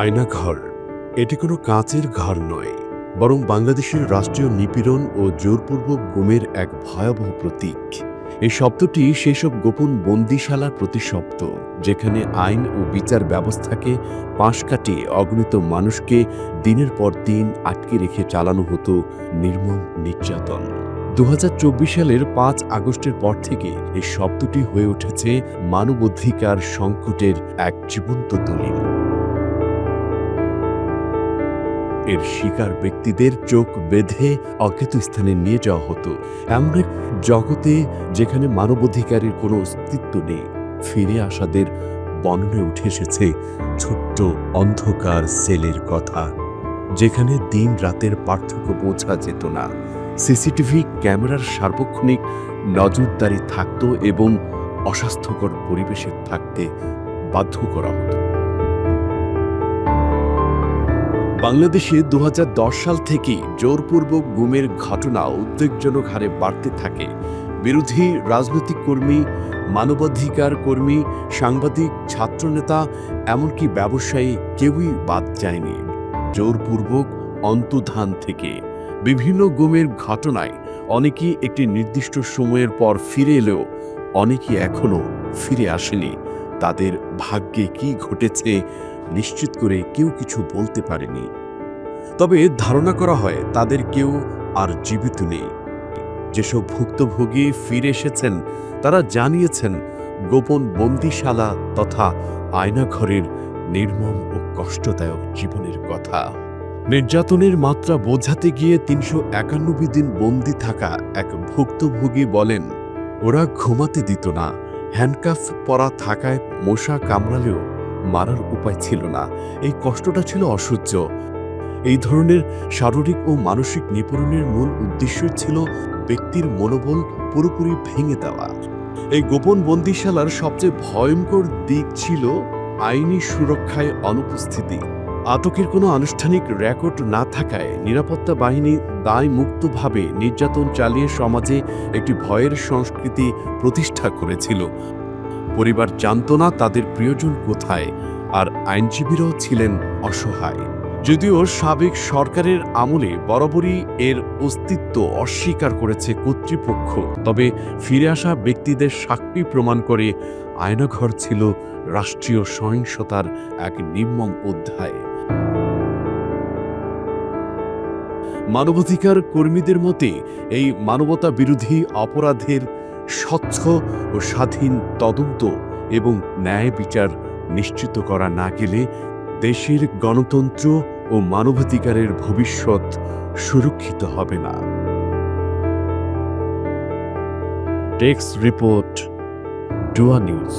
আয়নাঘর। এটি কোনো কাঁচের ঘর নয়, বরং বাংলাদেশের রাষ্ট্রীয় নিপীড়ন ও জোরপূর্বক গুমের এক ভয়াবহ প্রতীক। এই শব্দটি সেসব গোপন বন্দিশালার প্রতিশব্দ, যেখানে আইন ও বিচার ব্যবস্থাকে পাশ কাটিয়ে অগণিত মানুষকে দিনের পর দিন আটকে রেখে চালানো হতো নির্মম নির্যাতন। দু হাজার চব্বিশ সালের পাঁচ আগস্টের পর থেকে এই শব্দটি হয়ে উঠেছে মানবাধিকার সংকটের এক জীবন্ত দলিল। এর শিকার ব্যক্তিদের চোখ বেঁধে অজ্ঞাত স্থানে নিয়ে যাওয়া হতো। এমন এক জগতে যেখানে মানবাধিকারের কোনো অস্তিত্ব নেই, ফিরে আসাদের বর্ণনে উঠে এসেছে ছোট্ট অন্ধকার সেলের কথা, যেখানে দিন রাতের পার্থক্য বোঝা যেত না। সিসিটিভি ক্যামেরার সার্বক্ষণিক নজরদারি থাকত এবং অস্বাস্থ্যকর পরিবেশে থাকতে বাধ্য করা হতো। বাংলাদেশে দু হাজার দশ সাল থেকেই জোরপূর্বক গুমের ঘটনা উদ্বেগজনক হারে বাড়তে থাকে। বিরোধী রাজনৈতিক কর্মী, মানবাধিকার কর্মী, সাংবাদিক, ছাত্রনেতা, এমনকি ব্যবসায়ী কেউই বাদ যায়নি। জোরপূর্বক অন্তধান থেকে। বিভিন্ন গুমের ঘটনায় অনেকেই একটি নির্দিষ্ট সময়ের পর ফিরে এলেও অনেকেই এখনও ফিরে আসেনি। তাদের ভাগ্যে কি ঘটেছে নিশ্চিত করে কেউ কিছু বলতে পারেনি। তবে ধারণা করা হয় তাদের কেউ আর জীবিত নেই। যেসব ভুক্তভোগী ফিরে এসেছেন, তারা জানিয়েছেন, গোপন বন্দিশালা তথা আয়নাঘরের নির্মম ও কষ্টদায়ক জীবনের কথা। নির্যাতনের মাত্রা বোঝাতে গিয়ে তিনশো একানব্বই দিন বন্দি থাকা এক ভুক্তভোগী বলেন, ওরা ঘুমাতে দিত না। হ্যান্ডকাফ পরা থাকায় মশা কামড়ালেও মারার উপায় ছিল না। এই কষ্টটা ছিল অসহ্য। এই ধরনের শারীরিক ও মানসিক নিপীড়নের মূল উদ্দেশ্য ছিল ব্যক্তির মনোবল পুরোপুরি ভেঙে দেওয়া। এই গোপন বন্দিশালার সবচেয়ে ভয়ঙ্কর দিক ছিল আইনি সুরক্ষায় অনুপস্থিতি। আতকের কোনো আনুষ্ঠানিক রেকর্ড না থাকায় নিরাপত্তা বাহিনী দায় মুক্তভাবে নির্যাতন চালিয়ে সমাজে একটি ভয়ের সংস্কৃতি প্রতিষ্ঠা করেছিল। পরিবার জানত না তাদের প্রিয়জন কোথায়, আর আইনজীবীরাও ছিলেন অসহায়। যদিও সাবেক সরকারের আমলে বরাবরই এর অস্তিত্ব অস্বীকার করেছে কর্তৃপক্ষ, তবে ফিরে আসা ব্যক্তিদের সাক্ষী প্রমাণ করে আয়নাঘর ছিল রাষ্ট্রীয় সহিংসতার এক নির্মম অধ্যায়। মানবাধিকার কর্মীদের মতে, এই মানবতা বিরোধী অপরাধের স্বচ্ছ ও স্বাধীন তদন্ত এবং ন্যায় বিচার নিশ্চিত করা না গেলে দেশের গণতন্ত্র ও মানবাধিকারের ভবিষ্যৎ সুরক্ষিত হবে না। Text report डुआ news